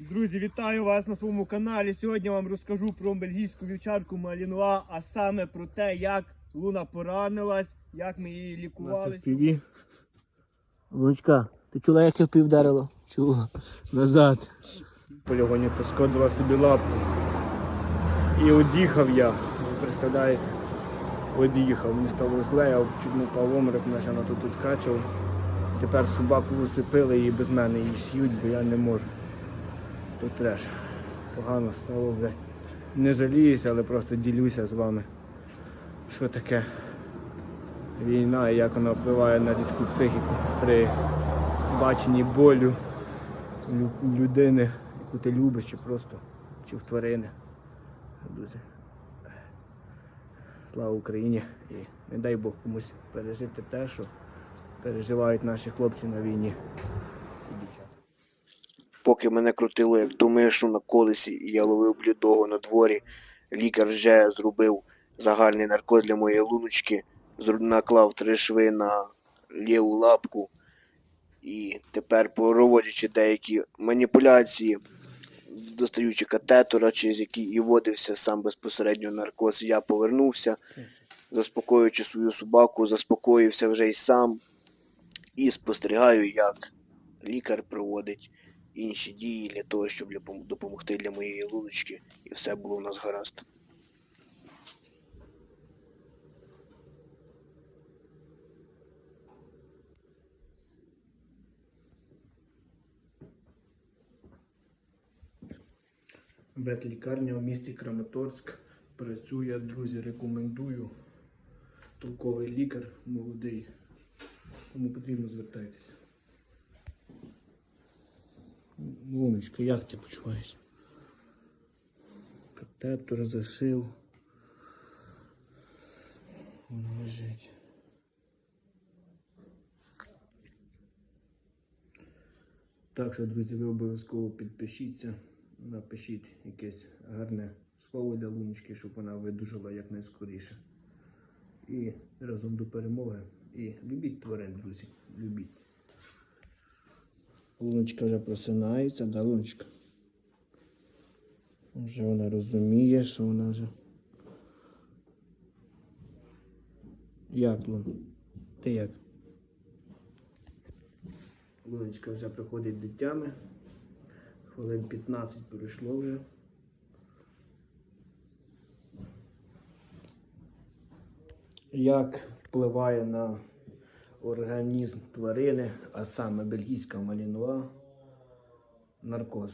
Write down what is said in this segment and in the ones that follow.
Друзі, вітаю вас на своєму каналі. Сьогодні вам розкажу про бельгійську вівчарку Малінуа, а саме про те, як Луна поранилась, як ми її лікували. Луночка, ти чула, як я пів вдарило? Чула. Назад. Полігоні пошкодила собі лапку. І од'їхав я. Ви представляєте? Од'їхав. Мені стало зле, я чуть не впав в наче вона тут відкачував. Тепер собаку усипили і без мене її ш'ють, бо я не можу. То треш. Погано стало, бля. Не жаліюся, але просто ділюся з вами. Що таке війна і як вона впливає на людську психіку при баченні болю людини, яку ти любиш, чи просто чи в тварини. Друзі. Слава Україні і не дай Бог комусь пережити те, що переживають наші хлопці на війні дівчата. Поки мене крутило як ту мишу на колесі, і я ловив блідого на дворі, лікар вже зробив загальний наркоз для моєї луночки, наклав три шви на ліву лапку. І тепер, проводячи деякі маніпуляції, достаючи катетора, через який і вводився сам безпосередньо наркоз, я повернувся, заспокоюючи свою собаку, заспокоївся вже й сам і спостерігаю, як лікар проводить інші дії для того, щоб допомогти для моєї луночки, і все було в нас гаразд. Ветлікарня у місті Краматорськ працює, друзі, рекомендую. Толковий лікар, молодий. Кому потрібно звертайтеся. Луночка, як ти почуваєшся? Катетор зашив. Воно лежить. Так що, друзі, ви обов'язково підпишіться, напишіть якесь гарне слово для Луночки, щоб вона видужала якнайскоріше. І разом до перемоги. І любіть тварин, друзі. Любіть. Луночка вже просинається, да, Луночка? Вже вона розуміє, що вона вже. Як, Лун? Ти як? Луночка вже приходить до тями. Хвилин 15 пройшло вже. Як впливає на організм тварини, а саме бельгійська малінуа, наркоз?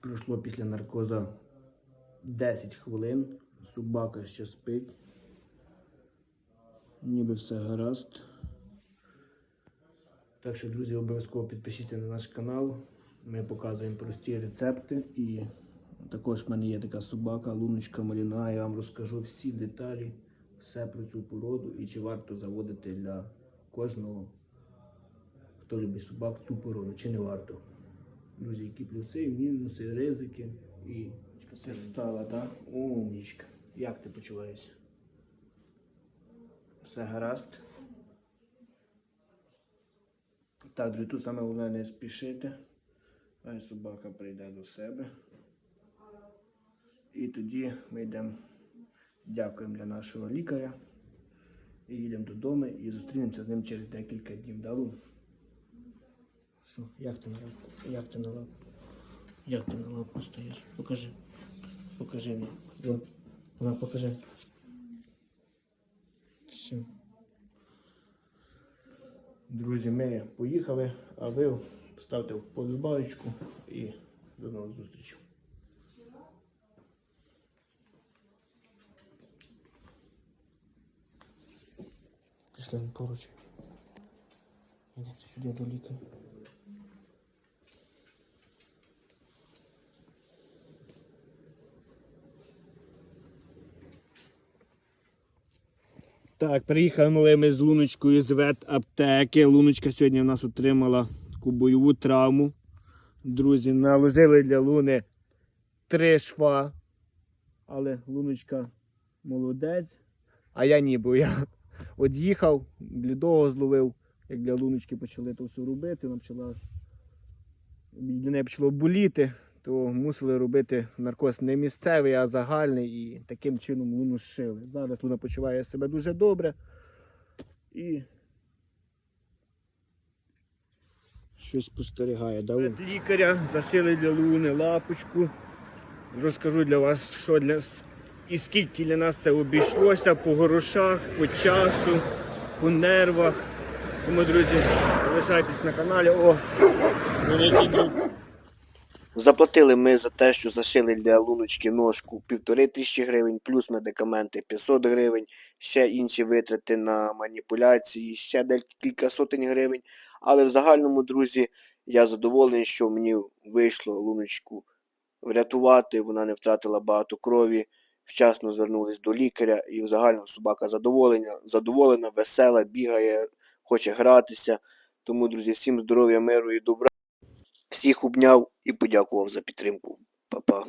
Пройшло після наркоза 10 хвилин. Собака ще спить. Ніби все гаразд. Так що, друзі, обов'язково підпишіться на наш канал. Ми показуємо прості рецепти. І також в мене є така собака, луночка маліна. Я вам розкажу всі деталі, все про цю породу і чи варто заводити для кожного, хто любить собак, цю породу, чи не варто. Друзі, які плюси, мінуси, ризики. І ти встала, так? Умнічка. Як ти почуваєшся? Все гаразд. Так, друзі, тут саме головне не спішити. Хай собака прийде до себе. І тоді ми йдемо, дякуємо для нашого лікаря. І їдемо додому і зустрінемося з ним через декілька днів. Да, Що, як ти на лапку? Як ти на лапку? Як ти на лапку стоїш? Покажи. Покажи мені. Вона покажи. Все. Друзі, ми поїхали, а ви ставте вподобайку і до нових зустрічей. Пішли поруч. Йдемо сюди до лікаря. Так, приїхали ми з Луночкою з ветаптеки. Луночка сьогодні в нас отримала таку бойову травму. Друзі, наложили для Луни три шва. Але Луночка молодець. А я ні, бо я од'їхав, блідого зловив, як для луночки почали то все робити, вона почала для неї почало боліти, то мусили робити наркоз не місцевий, а загальний, і таким чином луну зшили. Зараз луна почуває себе дуже добре і щось спостерігає. Від лікаря зашили для Луни лапочку. Розкажу для вас, що для і скільки для нас це обійшлося по грошах, по часу, по нервах. Тому, друзі, залишайтесь на каналі. О. Заплатили ми за те, що зашили для луночки ножку півтори тисячі гривень, плюс медикаменти 500 гривень, ще інші витрати на маніпуляції, ще декілька сотень гривень. Але в загальному, друзі, я задоволений, що мені вийшло луночку врятувати, вона не втратила багато крові, вчасно звернулись до лікаря, і в загальному собака задоволена, задоволена, весела, бігає, хоче гратися. Тому, друзі, всім здоров'я, миру і добра. Всіх обняв і подякував за підтримку. Па-па.